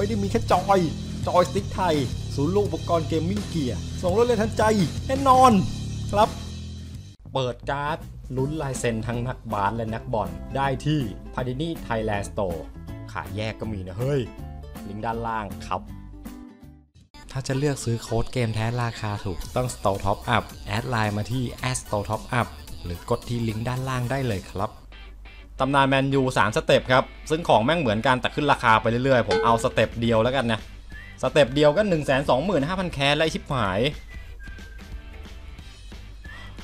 ไม่ได้มีแค่จอย จอยสติ๊กไทย ศูนย์รวมอุปกรณ์เกมมิ่งเกียร์ส่งรถเลยทันใจแน่นอนครับ เปิดการ์ดลุ้นลายเซ็นทั้งนักบาสและนักบอลได้ที่ p a d i n i Thailand Store ขายแยกก็มีนะเฮ้ย ลิงก์ด้านล่างครับถ้าจะเลือกซื้อโค้ดเกมแท้ราคาถูกต้อง Store Top Up แอดไลน์มาที่ @store top up หรือกดที่ลิงก์ด้านล่างได้เลยครับ ตำนานแมนยู3สเต็ปครับ ซึ่งของแม่งเหมือนกันแต่ขึ้นราคาไปเรื่อยๆ ผมเอาสเต็ปเดียวแล้วกันนะ สเต็ปเดียวก็ 1 2 5 0 0 0 แคสและไอ้ชิบหาย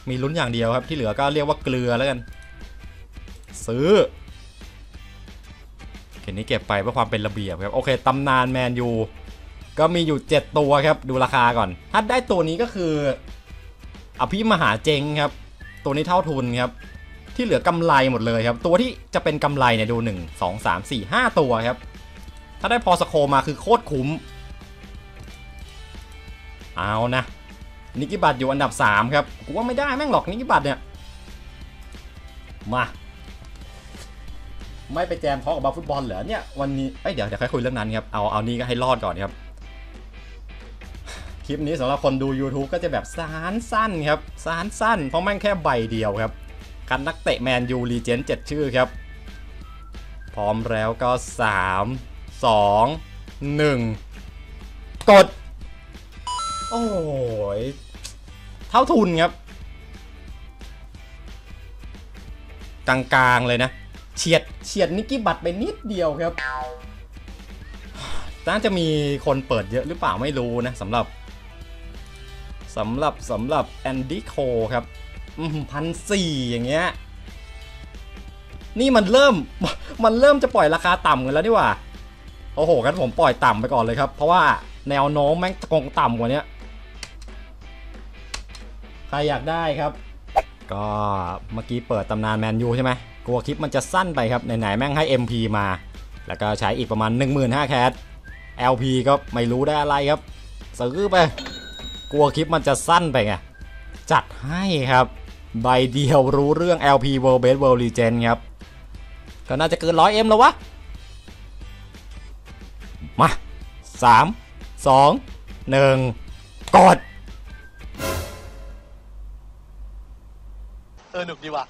มีลุ้นอย่างเดียวครับ ที่เหลือก็เรียกว่าเกลือแล้วกัน ซื้อเข็นนี้เก็บไปเพื่อความเป็นระเบียบครับ โอเคตำนานแมนยูก็มีอยู่ 7 ตัวครับ ดูราคาก่อน ถ้าได้ตัวนี้ก็คือ อภิมหาเจงครับ ตัวนี้เท่าทุนครับ ที่เหลือกำไรหมดเลยครับ ตัวที่จะเป็นกำไรเนี่ยดู 1 2 3 4 5 ตัวครับ ถ้าได้พอสโคมาคือโคตรคุ้ม เอานะ นิกิบัตอยู่อันดับ 3 ครับ กูว่าไม่ได้แม่งหรอกนิกิบัตเนี่ย มา ไม่ไปแจมทอกับบาฟุตบอลเหรอเนี่ยวันนี้เอ้ยเดี๋ยวเดี๋ยวค่อยคุยเรื่องนั้นครับ เอาเอานี่ก็ให้รอดก่อนครับ คลิปนี้สำหรับคนดู YouTube ก็จะแบบสารสั้นครับสารสั้นเพราะแม่งแค่ใบเดียวครับ กันนักเตะแมนยูรีเจนเจ็ดชื่อครับ พร้อมแล้วก็ 3 2 1 กด โอ้ย เท่าทุนครับ กลางๆเลยนะ เฉียดเฉียดนิกกี้บัตไปนิดเดียวครับน่าจะมีคนเปิดเยอะหรือเปล่าไม่รู้นะสำหรับสำหรับสำหรับแอนดี้โคครับ พันสี่อย่างเงี้ย นี่มันเริ่ม มันเริ่มจะปล่อยราคาต่ำกันแล้วนี่ว่า โอ้โหกันผมปล่อยต่ำไปก่อนเลยครับ เพราะว่าแนวโน้มแม่งคงต่ำกว่านี้ใครอยากได้ครับ ก็เมื่อกี้เปิดตำนานแมนยูใช่ไหมกลัวคลิปมันจะสั้นไปครับ ไหนๆแม่งให้ MP มา แล้วก็ใช้อีกประมาณ 15,000แคส LP ก็ไม่รู้ได้อะไรครับซื้อไป กลัวคลิปมันจะสั้นไปไง จัดให้ครับ ใบเดียวรู้เรื่อง LP World Best World Legend ครับ ก็น่าจะเกิน 100M แล้ววะ มา 3 2 1 กด เออหนุกดีว่ะ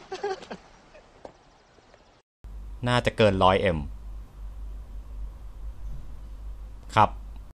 น่าจะเกิน 100M ครับ